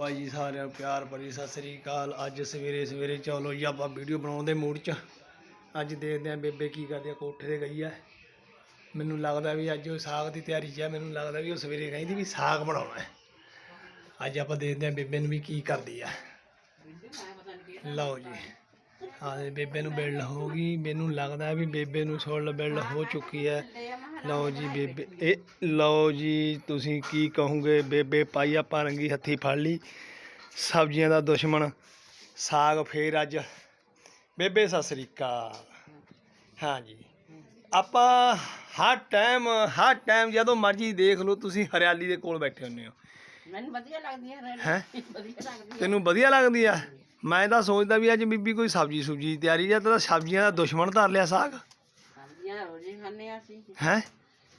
ਬਾਈ ਜੀ ਸਾਰਿਆਂ ਨੂੰ ਪਿਆਰ ਭਰੀ ਸਤਿ ਸ੍ਰੀ ਅਕਾਲ। ਅੱਜ ਸਵੇਰੇ ਸਵੇਰੇ ਚਲੋ ਜੀ ਆਪਾਂ ਵੀਡੀਓ ਬਣਾਉਣ ਦੇ ਮੂਡ 'ਚ। ਅੱਜ ਦੇਖਦੇ ਆਂ ਬੇਬੇ ਕੀ ਕਰਦੀ ਆ, ਕੋਠੇ ਤੇ ਗਈ ਆ ਮੈਨੂੰ ਲੱਗਦਾ ਵੀ ਅੱਜ ਉਹ ਸਾਗ ਦੀ ਤਿਆਰੀ 'ਚ ਆ, ਮੈਨੂੰ ਲੱਗਦਾ ਵੀ ਉਹ ਸਵੇਰੇ ਕਹਿੰਦੀ ਵੀ ਸਾਗ ਬਣਾਉਣਾ ਹੈ। ਅੱਜ ਆਪਾਂ ਦੇਖਦੇ ਆਂ ਬੇਬੇ ਨੂੰ ਵੀ ਕੀ ਕਰਦੀ ਆ। ਲਓ ਜੀ। ਹਾਂ, ਬੇਬੇ ਨੂੰ ਬਿਲਡ ਹੋ ਗਈ। ਮੈਨੂੰ ਲੱਗਦਾ ਵੀ ਬੇਬੇ ਨੂੰ ਸੋਲ ਬਿਲਡ ਹੋ ਚੁੱਕੀ ਹੈ। ਲਓ ਜੀ ਬੇਬੇ ਇਹ ਲਓ ਜੀ ਤੁਸੀਂ ਕੀ ਕਹੋਗੇ? ਬੇਬੇ ਪਾਈ ਆਪਾਂ ਰੰਗੀ ਹੱਥੀ ਫੜ ਲਈ। ਸਬਜ਼ੀਆਂ ਦਾ ਦੁਸ਼ਮਣ ਸਾਗ ਫੇਰ ਅੱਜ। ਬੇਬੇ ਸਤਿ ਸ੍ਰੀ ਅਕਾਲ। ਹਾਂਜੀ ਆਪਾਂ ਹਰ ਟਾਈਮ ਹਰ ਟਾਈਮ ਜਦੋਂ ਮਰਜ਼ੀ ਦੇਖ ਲਓ ਤੁਸੀਂ ਹਰਿਆਲੀ ਦੇ ਕੋਲ ਬੈਠੇ ਹੁੰਦੇ ਹੋ। ਮੈਨੂੰ ਵਧੀਆ ਲੱਗਦੀ ਹੈ ਹੈਂ? ਵਧੀਆ ਲੱਗਦੀ ਤੈਨੂੰ ਵਧੀਆ ਲੱਗਦੀ ਆ? ਮੈਂ ਤਾਂ ਸੋਚਦਾ ਵੀ ਅੱਜ ਬੀਬੀ ਕੋਈ ਸਬਜ਼ੀ ਸੁਬਜੀ ਦੀ ਤਿਆਰੀ ਜਾਂ ਤਾਂ ਸਬਜ਼ੀਆਂ ਦਾ ਦੁਸ਼ਮਣ ਧਰ ਲਿਆ ਸਾਗ। ਸਬਜ਼ੀਆਂ ਰੋਜ਼ੇ ਖਾਂਦੇ ਹਾਂ ਅਸੀਂ। ਹੈ?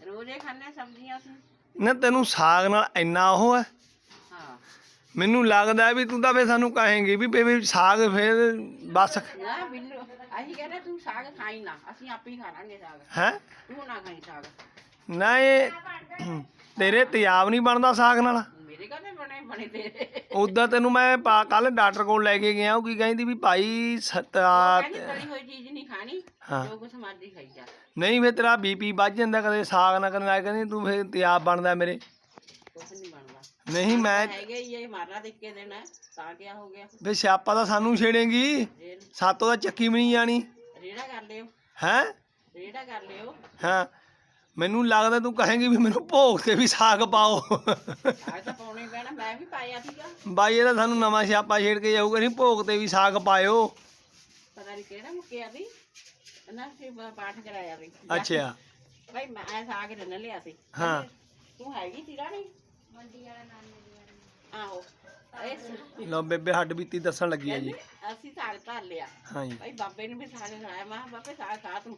ਰੋਜ਼ੇ ਖਾਂਦੇ ਹਾਂ ਸਬਜ਼ੀਆਂ ਅਸੀਂ। ਨਾ ਤੈਨੂੰ ਸਾਗ ਨਾਲ ਇੰਨਾ ਉਹ ਹੈ। ਹਾਂ। ਮੈਨੂੰ ਲੱਗਦਾ ਵੀ ਤੂੰ ਤਾਂ ਫੇ ਸਾਨੂੰ ਕਹੇਂਗੀ ਵੀ ਬੇਬੀ ਸਾਗ ਫੇਰ ਬਸ। ਨਾ ਬਿੱਲੂ ਅਸੀਂ ਕਹਿੰਦੇ ਤੂੰ ਸਾਗ ਖਾਈ ਨਾ ਅਸੀਂ ਆਪੇ ਹੀ ਖਾ ਲਾਂਗੇ ਸਾਗ। ਹੈ? ਤੂੰ ਨਾ ਖਾਈ ਸਾਗ। ਨਾ ਇਹ ਤੇਰੇ ਤਿਆਬ ਨਹੀਂ ਬਣਦਾ ਸਾਗ ਨਾਲ। ਮੇਰੇ ਕਹਿੰਦੇ ਬਣੇ ਬਣੇ ਤੇਰੇ। ਉਦਾਂ ਤੈਨੂੰ ਮੈਂ ਕੱਲ ਡਾਕਟਰ ਕੋਲ ਲੈ ਕੇ ਗਿਆ ਉਹ ਕੀ ਕਹਿੰਦੀ ਵੀ ਭਾਈ ਸਤਾ ਤਲੀ ਹੋਈ ਚੀਜ਼ ਨਹੀਂ ਖਾਣੀ ਹਾਂ। ਜੋ ਕੁਛ ਮਰਜ਼ੀ ਖਾਈ ਜਾ। ਨਹੀਂ ਫੇ ਤੇਰਾ ਬੀਪੀ ਵੱਧ ਜਾਂਦਾ ਕਦੇ ਸਾਗ ਨਾ ਕਦੇ ਨਾ ਕਹਿੰਦੀ ਤੂੰ ਫੇ ਤਿਆਬ ਬਣਦਾ ਮੇਰੇ। ਕੁਛ ਨਹੀਂ ਬਣਦਾ। ਨਹੀਂ ਮੈਂ ਹੈਗੇ ਹੀ ਇਹ ਮਾਰਨਾ ਦੇਖ ਕੇ ਦੇਣਾ ਤਾਂ ਕਿਆ ਹੋ ਗਿਆ। ਵੇ ਸਿਆਪਾ ਤਾਂ ਸਾਨੂੰ ਛੇੜੇਗੀ। ਰੇੜ ਸਾਤੋਂ ਤਾਂ ਚੱਕੀ ਵੀ ਨਹੀਂ ਜਾਣੀ। ਰੇੜਾ ਕਰ ਲਿਓ। ਹੈ? ਰੇੜਾ ਕਰ ਲਿਓ। ਹਾਂ। ਮੈਨੂੰ ਲੱਗਦਾ ਤੂੰ ਕਹੇਂਗੀ ਵੀ ਮੈਨੂੰ ਭੋਗ ਤੇ ਵੀ ਸਾਗ ਪਾਓ। ਸਾਗ ਤਾਂ ਪਾਉਣਾ ਹੀ ਪੈਣਾ ਮੈਂ ਵੀ ਪਾਇਆ ਸੀਗਾ। ਬਾਈ ਇਹਦਾ ਸਾਨੂੰ ਨਵਾਂ ਸਿਆਪਾ ਛੇੜ ਕੇ ਜਾਊਗਾ ਨਹੀਂ ਭੋਗ ਤੇ ਵੀ ਸਾਗ ਪਾਇਓ। ਪਤਾ ਨਹੀਂ ਕਿਹੜਾ ਮੁੱਕਿਆ ਸੀ। ਸੀ ਪਾਠ ਕਰਾਇਆ ਵੀ। ਅੱਛਾ। ਭਾਈ ਮੈਂ ਸਾਗ ਰੰਨ ਲਿਆ ਸੀ। ਹਾਂ। ਤੂੰ ਹੈਗੀ ਸੀ ਰਾਣੀ ਮੰਡੀ ਵਾਲਾ ਨਾਮ ਆਹੋ। ਇਹ ਸ- ਲੋ ਬੇਬੇ ਹੱਡ ਬੀਤੀ ਦੱਸਣ ਲੱਗੀ ਆ ਜੀ। ਅਸੀਂ ਸਾਗ ਧਰ ਲਿਆ। ਹਾਂਜੀ ਭਾਈ ਬਾਬੇ ਨੇ ਵੀ ਸਾਗ ਖਾਇਆ। ਮੈਂ ਬਾਬੇ ਸਾਗ ਖਾ ਤੂੰ।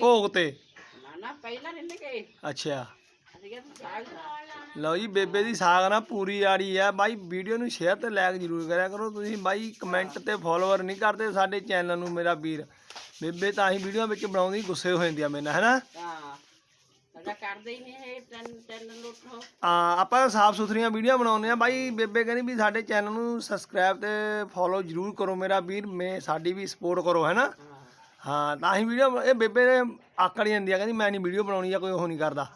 ਭੋਗ ਤੇ। ਨਾ ਨਾ ਪਹਿਲਾਂ ਨਹੀਂ ਗਏ। ਅੱਛਾ। ਅਸੀਂ ਕਿਹਾ ਤੂੰ ਸਾਗ ਖਾ। ਲਓ ਜੀ ਬੇਬੇ ਦੀ ਸਾਗ ਨਾ ਪੂਰੀ ਆੜੀ ਆ। ਬਾਈ ਵੀਡੀਓ ਨੂੰ ਸ਼ੇਅਰ ਤੇ ਲਾਈਕ ਜ਼ਰੂਰ ਕਰਿਆ ਕਰੋ। ਤੁਸੀਂ ਬਾਈ ਕਮੈਂਟ ਤੇ ਫੋਲੋਅਰ ਨਹੀਂ ਕਰਦੇ ਸਾਡੇ ਚੈਨਲ ਨੂੰ ਮੇਰਾ ਵੀਰ। ਬੇਬੇ ਤਾਂ ਹੀ ਵੀਡੀਓ ਵਿੱਚ ਬਣਾਉਂਦੀ ਗੁੱਸੇ ਹੋ ਜਾਂਦੀ ਆ ਮੇਰੇ ਨਾਲ ਹੈਨਾ ਹਾਂ ਅਜਾ ਕਰਦੇ ਹੀ ਨਹੀਂ ਇਹ ਟੈਨ ਟੈਨ ਲੁੱਟੋ ਆ ਆਪਾਂ ਸਾਫ਼ ਸੁਥਰੀਆਂ ਵੀਡੀਓ ਬਣਾਉਂਦੇ ਆ ਬਾਈ ਬੇਬੇ ਕਹਿੰਦੀ ਵੀ ਸਾਡੇ ਚੈਨਲ ਨੂੰ ਸਬਸਕ੍ਰਾਈਬ ਤੇ ਫੋਲੋ ਜ਼ਰੂਰ ਕਰੋ ਮੇਰਾ ਵੀਰ ਮੈਂ ਸਾਡੀ ਵੀ ਸਪੋਰਟ ਕਰੋ ਹੈਨਾ ਹਾਂ। ਤਾਂ ਹੀ ਵੀਡੀਓ ਇਹ ਬੇਬੇ ਨੇ ਆਕੜ ਜਾਂਦੀ ਆ ਕਹਿੰਦੀ ਮੈਂ ਨਹੀਂ ਵੀਡੀਓ ਬਣਾਉਣੀ ਜਾਂ ਕੋਈ ਉਹ ਨਹੀਂ ਕਰਦਾ।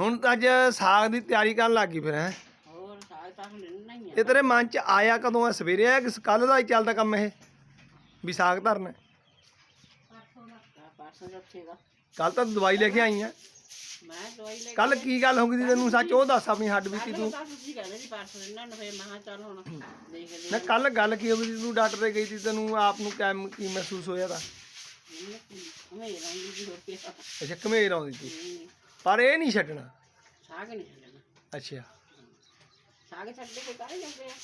ਹੁਣ ਤਾਂ ਅੱਜ ਸਾਗ ਦੀ ਤਿਆਰੀ ਕਰਨ ਲੱਗ ਗਈ ਫਿਰ ਹੈ? ਹੋਰ ਸਾਗ ਤਾਂ ਹੁਣ ਇੰਨਾ ਹੀ ਇਹ ਤੇਰੇ ਮਨ ਚ ਆਇਆ ਕਦੋਂ ਆ? ਸਵੇਰੇ ਆਇਆ ਕਿ ਕੱਲ ਦਾ ਹੀ ਚੱਲਦਾ ਕੰਮ ਇਹ? ਵੀ ਸਾਗ ਧਰਨਾ? ਆ ਪਰਸੋਂ ਕੱਲ ਤਾਂ ਦਵਾਈ ਲੈ ਕੇ ਆਈ ਆ। ਮੈਂ ਦਵਾਈ ਲੈ ਕੱਲ ਕੀ ਗੱਲ ਹੋ ਗਈ ਸੀ ਤੈਨੂੰ? ਸੱਚ ਉਹ ਦੱਸ ਆਪਣੀ ਹੱਡ ਬੀਤੀ ਤੂੰ। ਤਾਂ ਤੁਸੀਂ ਕਹਿੰਦੇ ਸੀ ਪਰਸੋਂ ਇਹਨਾਂ ਨੂੰ ਫੇਰ ਮਹਾ ਚੱਲ ਹੁਣ ਦੇਖ ਨਾ ਲਈ ਕੱਲ ਗੱਲ ਕੀ ਹੋ ਗਈ ਸੀ? ਤੂੰ ਡਾਕਟਰ ਤੇ ਗਈ ਸੀ ਤੈਨੂੰ ਆਪ ਨੂੰ ਕਿਵੇਂ ਕੀ ਮਹਿਸੂਸ ਹੋਇਆ ਤਾਂ? ਦੀ ਅੱਛਾ ਘਮੇਰ ਆਉਂਦੀ ਸੀ। ਪਰ ਇਹ ਨਹੀਂ ਛੱਡਣਾ। ਸਾਗ ਨਹੀਂ ਛੱਡਣਾ। ਅੱਛਾ। ਸਾਗ ਛੱਡੇ ਕੋਈ ਕਾਹਦੇ ਜਾਂਦੇ ਆ।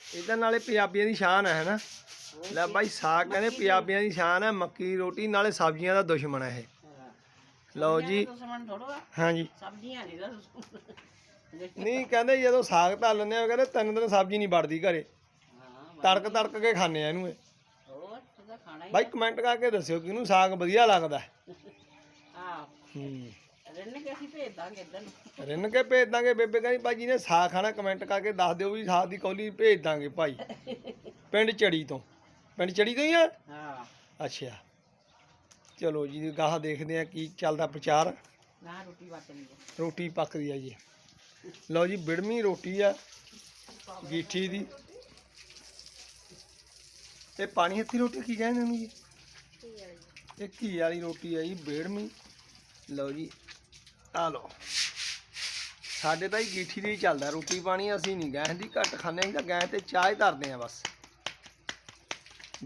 ਇਹਦੇ ਨਾਲੇ ਪੰਜਾਬੀਆਂ ਦੀ ਸ਼ਾਨ ਹੈ ਨਾ ਲੈ ਬਾਈ ਸਾਗ ਕਹਿੰਦੇ ਪੰਜਾਬੀਆਂ ਦੀ ਸ਼ਾਨ ਹੈ ਮੱਕੀ ਦੀ ਰੋਟੀ ਨਾਲੇ ਸਬਜ਼ੀਆਂ ਦਾ ਦੁਸ਼ਮਣ ਹੈ ਇਹ। ਲਓ ਜੀ। ਦੁਸ਼ਮਣ ਥੋੜੋ ਆ ਹਾਂਜੀ। ਸਬਜ਼ੀਆਂ ਨਹੀਂ ਦਾ। ਨਹੀਂ ਕਹਿੰਦੇ ਜਦੋਂ ਸਾਗ ਧਰ ਲੈਂਦੇ ਆ ਕਹਿੰਦੇ ਤਿੰਨ ਦਿਨ ਸਬਜ਼ੀ ਨਹੀਂ ਵੜਦੀ ਘਰੇ। ਤੜਕ ਤੜਕ ਕੇ ਖਾਣੇ ਆ ਇਹਨੂੰ ਇਹ। ਬਾਈ ਕਮੈਂਟ ਕਰਕੇ ਦੱਸਿਓ ਕਿਹਨੂੰ ਸਾਗ ਵਧੀਆ ਲੱਗਦਾ। ਹੂੰ। ਰੰਨ ਕੇ ਅਸੀਂ ਭੇਜ ਦਾਂਗੇ ਇੱਧਰ ਨੂੰ। ਰਿੰਨ ਕੇ ਭੇਜ ਦਾਂਗੇ ਬੇਬੇ ਕਹਿੰਦੀ ਭਾਈ ਜੀ ਨੇ ਸਾਗ ਖਾਣਾ ਕਮੈਂਟ ਕਰਕੇ ਦੱਸ ਦਿਓ ਵੀ ਸਾਗ ਦੀ ਕੌਲੀ ਭੇਜ ਦਾਂਗੇ ਭਾਈ। ਪਿੰਡ ਚੜੀ ਤੋਂ। ਪਿੰਡ ਚੜੀ ਤੋਂ ਹੀ ਆ? ਹਾਂ। ਅੱਛਾ। ਚਲੋ ਜੀ ਗਾਹ ਦੇਖਦੇ ਆ ਕੀ ਚੱਲਦਾ ਪ੍ਰਚਾਰ। ਨਾ ਰੋਟੀ ਵਟ ਲਈ ਰੋਟੀ ਪੱਕਦੀ ਆ ਜੀ। ਲਓ ਜੀ ਬਿੜਮੀ ਰੋਟੀ ਆ ਗੀਠੀ ਦੀ। ਇਹ ਪਾਣੀ ਹੱਥੀ ਰੋਟੀ ਕੀ ਕਹਿੰਦੇ ਨੇ ਜੀ? ਇਹ ਘੀ ਵਾਲੀ ਰੋਟੀ ਆ ਜੀ ਬਿੜਮੀ। ਲਓ ਜੀ ਆ ਲਓ। ਸਾਡੇ ਤਾਂ ਹੀ ਗੀਠੀ ਦੀ ਚੱਲਦਾ ਰੋਟੀ ਪਾਣੀ ਅਸੀਂ ਨਹੀਂ ਗੈਸ ਦੀ ਘੱਟ ਖਾਂਦੇ ਅਸੀਂ ਤਾਂ ਗੈਸ ਤੇ ਚਾਹ ਹੀ ਧਰਦੇ ਆ ਬਸ।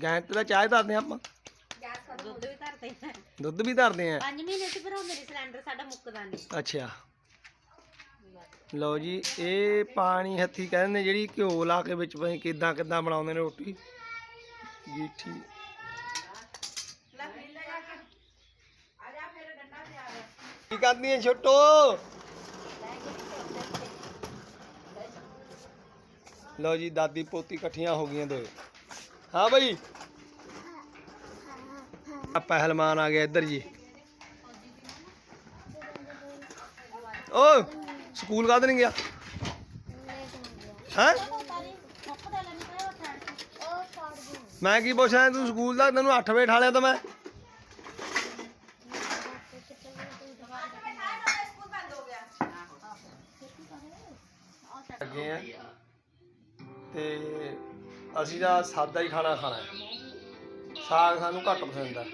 ਗੈਸ ਤੇ ਤਾਂ ਚਾਹ ਹੀ ਧਰਦੇ ਆ ਆਪਾਂ। ਦੁੱਧ ਵੀ ਧਰਦੇ ਆ ਦੁੱਧ ਵੀ ਧਰਦੇ ਆ 5 ਮਹੀਨੇ ਚ ਭਰਾਉਂਦੇ ਨੇ ਸਿਲੰਡਰ ਸਾਡਾ ਮੁੱਕਦਾ ਨਹੀਂ। ਅੱਛਾ। ਲਓ ਜੀ ਇਹ ਪਾਣੀ ਹੱਥੀ ਕਹਿੰਦੇ ਜਿਹੜੀ ਘਿਓ ਲਾ ਕੇ ਵਿੱਚ ਪਈ ਕਿਦਾਂ ਕਿਦਾਂ ਬਣਾਉਂਦੇ ਨੇ ਰੋਟੀ। ਗੀਠੀ। ਕੀ ਕਰਦੀ ਹੈ ਛੋਟੋ? ਲਓ ਜੀ, ਦਾਦੀ ਪੋਤੀ ਇਕੱਠੀਆਂ ਹੋ ਗਈਆਂ ਦੋਏ। ਹਾਂ ਬਈ। ਆ ਪਹਿਲਵਾਨ ਆ ਗਿਆ ਇੱਧਰ ਜੀ। ਓ, ਸਕੂਲ ਕਾਹਦੇ ਨਹੀਂ ਗਿਆ? ਹੈ? ਮੈਂ ਕੀ ਪੁੱਛਿਆ ਤੂੰ ਸਕੂਲ ਦਾ, ਤੈਨੂੰ 8 ਵਜੇ ਠਾਲਿਆ ਤਾਂ ਮੈਂ। ਲੱਗੇ ਆ। ਤੇ ਅਸੀਂ ਤਾਂ ਸਾਦਾ ਹੀ ਖਾਣਾ ਖਾਣਾ ਹੈ। ਸਾਗ ਸਾਨੂੰ ਘੱਟ ਪਸੰਦ ਆ